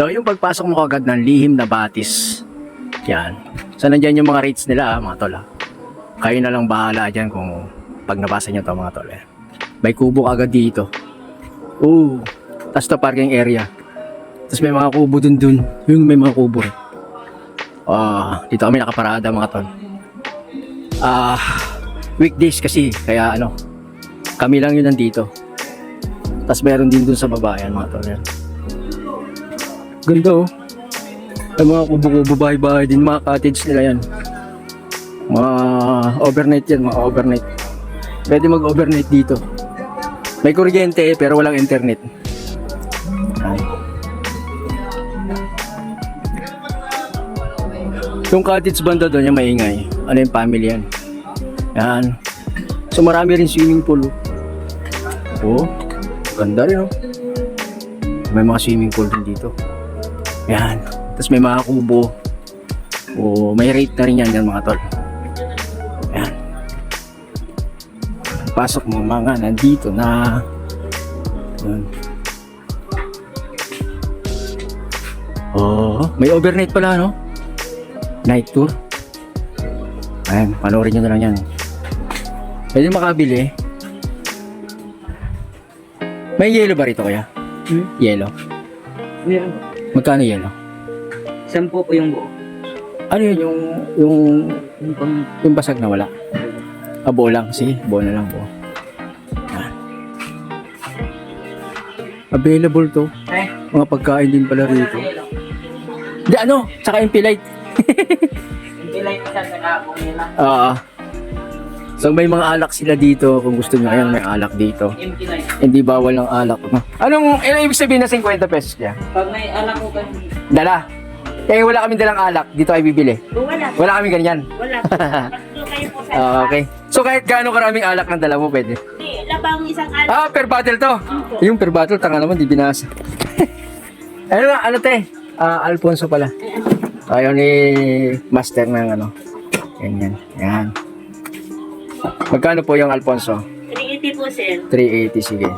So, yung pagpasok mo agad ng lihim na batis. Yan. So, nandyan yung mga rates nila, mga tol. ah. Kayo na lang bahala dyan kung pag nabasa nyo to mga tol. Eh. May kubo agad dito. Oo. Tapos to parking area. Tapos may mga kubo dun dun. Yung may mga kubo. Ah, dito kami nakaparada mga tol. Ah, weekdays kasi kaya ano, kami lang yun nandito. Tapos meron din dun sa baba yan mga tol. Yan. Ganda oh. Ay mga kubo-kubo bahay-bahay din, mga cottage nila yan. Mga overnight yan, mga overnight. Pwede mag-overnight dito. May kuryente eh, pero walang internet. Yung cottage banda doon, yung maingay. Ano yung family yan. Yan. So marami rin swimming pool. Oh, ganda rin oh. May mga swimming pool din dito. Yan. Tapos may mga kubo. O may rate na rin yan yan mga tol. Yan. Pasok mo mga nandito na. Yan. Oh, may overnight pala no? Night tour. Ayan, panoorin nyo na lang yan. Pwede makabili. May yellow ba rito kaya? Hmm? Yellow. Meron. Magkano yellow? Sampo po yung buo. Ano yun yung yung Yung pang... yung basag na wala? Ah, buo lang. Sige, buo na lang. Yan. Available to. Eh, Mga pagkain din pala rito. Di ano, tsaka yung pilite. hindi lang isa sa nila. Oo. So may mga alak sila dito kung gusto nyo. Ayan, may alak dito. Hindi bawal ang alak. No? Anong, ano ibig sabihin na 50 pesos niya? Pag may alam ko kasi... Dala. Eh, wala kami dalang alak. Dito ay bibili. Wala. Wala kami ganyan. Wala. Ah, okay. So kahit gaano karaming alak ng dala mo, pwede. Hindi, labang isang alam. Ah, per bottle to. Yung per bottle, tanga naman, di binasa. ano nga, ano te? Ah, Alfonso pala. Ayaw ni master ng ano. Ganyan. Yan. Magkano po yung Alfonso? 380 po, sir. 380, sige.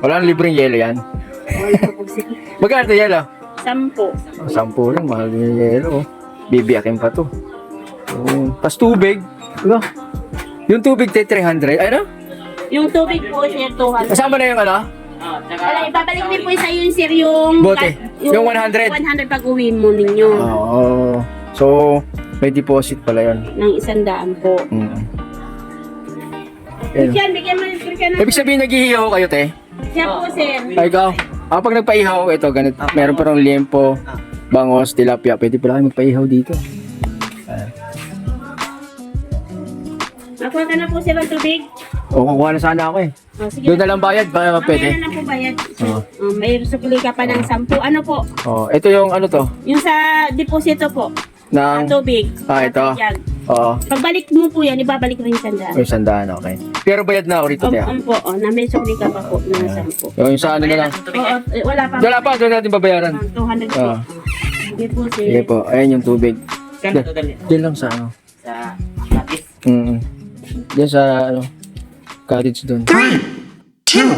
Wala nang libreng yelo yan. Magkano to yelo? Sampo. Oh, Sampu lang, mahal yung yelo. oh. Bibiyakin pa to. Oh, pas tubig. Diba? Yung tubig te 300. Ay, ano? Yung tubig po, sir, 200. Kasama na yung ano? Oh. Wala, ibabalik din po sa yun, sir, yung... Bote. Yung 100. 100 pag uwi mo ninyo. Oo. So, may deposit pala yun. Ng isang daan po. Mm. Yan. Yan, bigyan mo ka na. Ibig sabihin, naghihiyaw kayo, te? Siya po, sir. Ay, ikaw. Ah, pag nagpaihaw, ito, ganit. Meron pa rin liempo, bangos, tilapia. Pwede pala kayo magpaihaw dito. Nakuha ka na po, sir, ang tubig. O, kukuha na sana ako eh. O, sige. Doon na lang bayad, ba pwede? Mamaya na lang po bayad. Oo. Oh, may sukli ka pa ng 10. Ano po? Oh, ito yung ano to? Yung sa deposito po. Ng, Ang tubig. Ah, ito. Yan. Oo, Pagbalik mo po yan, ibabalik rin sa daan. yung sandaan, okay. Pero bayad na ako rito, Um, te. um, po, oh, na may sukli ka pa po ng 10. Yung sa ano na lang. Oo, eh, wala pa. Wala pa, doon natin babayaran. Ah, 200 po. Oo. Sige po, sir. Sige po, ayan yung tubig. Kano to dali? Diyan lang sa ano. Sa lapis. Mm. Diyan sa ano, cottage doon. Three, two,